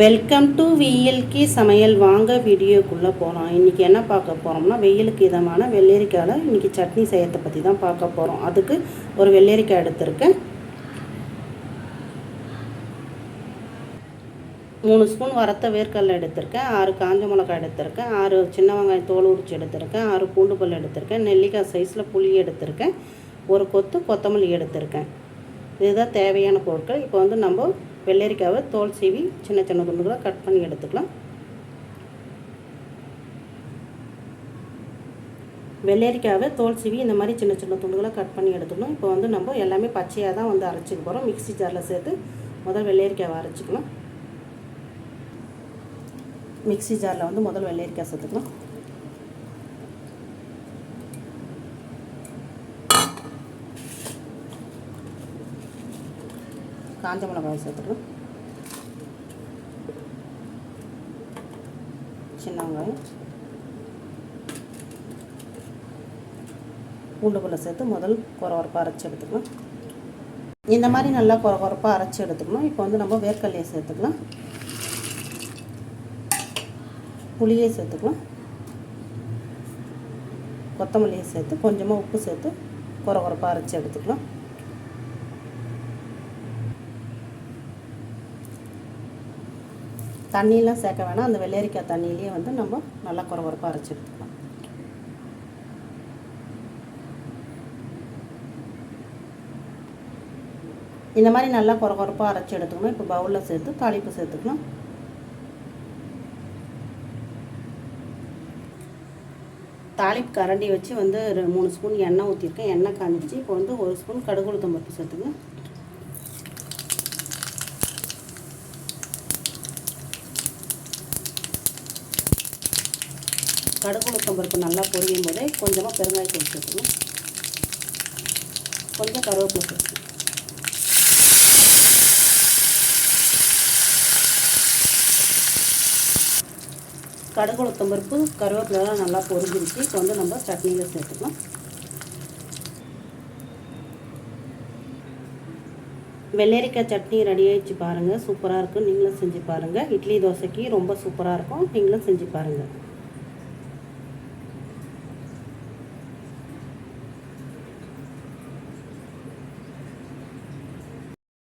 Welcome to VLK சமையல். வாங்க வீடியோக்குள்ளே போகலாம் இன்றைக்கி என்ன பார்க்க போகிறோம்னா வெயிலுக்கு இதமான வெள்ளரிக்காயில் இன்றைக்கி சட்னி செய்யறதை பற்றி தான் பார்க்க போகிறோம் அதுக்கு ஒரு வெள்ளரிக்காய் எடுத்திருக்கேன். மூணு ஸ்பூன் வறுத்த வேர்க்கடலை எடுத்திருக்கேன். ஆறு காஞ்ச மிளகாய் எடுத்திருக்கேன். ஆறு சின்ன வெங்காயம் தோல் உரிச்சு எடுத்திருக்கேன். ஆறு பூண்டு பல் எடுத்திருக்கேன். நெல்லிக்காய் சைஸில் புளி எடுத்திருக்கேன். ஒரு கொத்து கொத்தமல்லி எடுத்திருக்கேன். இதுதான் தேவையான பொருட்கள். இப்போ வந்து நம்ம வெள்ளரிக்காவை தோல் சீவி சின்ன சின்ன துண்டுகளாக கட் பண்ணி எடுத்துக்கலாம். வெள்ளரிக்காவை தோல் சீவி இந்த மாதிரி சின்ன சின்ன துண்டுகளாக கட் பண்ணி எடுத்துக்கணும். இப்போ வந்து நம்ம எல்லாமே பச்சையாக தான் வந்து அரைச்சிக்க போகிறோம். மிக்ஸி ஜாரில் சேர்த்து முதல் வெள்ளரிக்காவை அரைச்சிக்கலாம். மிக்சி ஜாரில் வந்து முதல் வெள்ளரிக்காய் சேர்த்துக்கலாம். காஞ்ச மிளகாய் சேர்த்துக்கலாம். சின்ன வெங்காயம். பூண்டு சேர்த்து முதல் குறவரப்பாக அரைச்சி எடுத்துக்கலாம். இந்த மாதிரி நல்லா குறவரப்பாக அரைச்சி எடுத்துக்கணும். இப்போ வந்து நம்ம வேர்க்கல்லையை சேர்த்துக்கலாம். புளியை சேர்த்துக்கலாம். கொத்தமல்லியை சேர்த்து கொஞ்சமாக உப்பு சேர்த்து குறவரப்பாக அரைச்சி எடுத்துக்கலாம். தண்ணியெலாம் சேர்க்க வேணாம். அந்த வெள்ளரிக்காய் தண்ணியிலேயே வந்து நம்ம நல்லா குறவரப்பாக அரைச்சி எடுத்துக்கலாம். இந்த மாதிரி நல்லா குறகுறப்பாக அரைச்சி எடுத்துக்கணும். இப்போ பவுலில் சேர்த்து தாளிப்பு சேர்த்துக்கணும் தாளிப்பு கரண்டி வச்சு வந்து ஒரு மூணு ஸ்பூன் எண்ணெய் ஊற்றிருக்கேன் எண்ணெய் காஞ்சிச்சு இப்போ வந்து ஒரு ஸ்பூன் கடுகு உளுத்தம் பருப்பு கடுகு உளுத்தம் பருப்பு நல்லா பொரியும் போதே கொஞ்சமாக பெருங்காயத்தை சேர்த்துக்கணும். கொஞ்சம் கருவேப்பிலை சேர்த்துக்கணும் கடுகு உளுத்தம் பருப்பு கருவேப்பிலாம் நல்லா பொரிஞ்சிருச்சு. இப்போ வந்து நம்ம சட்னியில் சேர்த்துக்கலாம் வெள்ளரிக்காய் சட்னி ரெடி ஆகிடுச்சு பாருங்கள் சூப்பராக இருக்கும் நீங்களும் செஞ்சு பாருங்கள் இட்லி தோசைக்கு ரொம்ப சூப்பராக இருக்கும். நீங்களும் செஞ்சு பாருங்கள்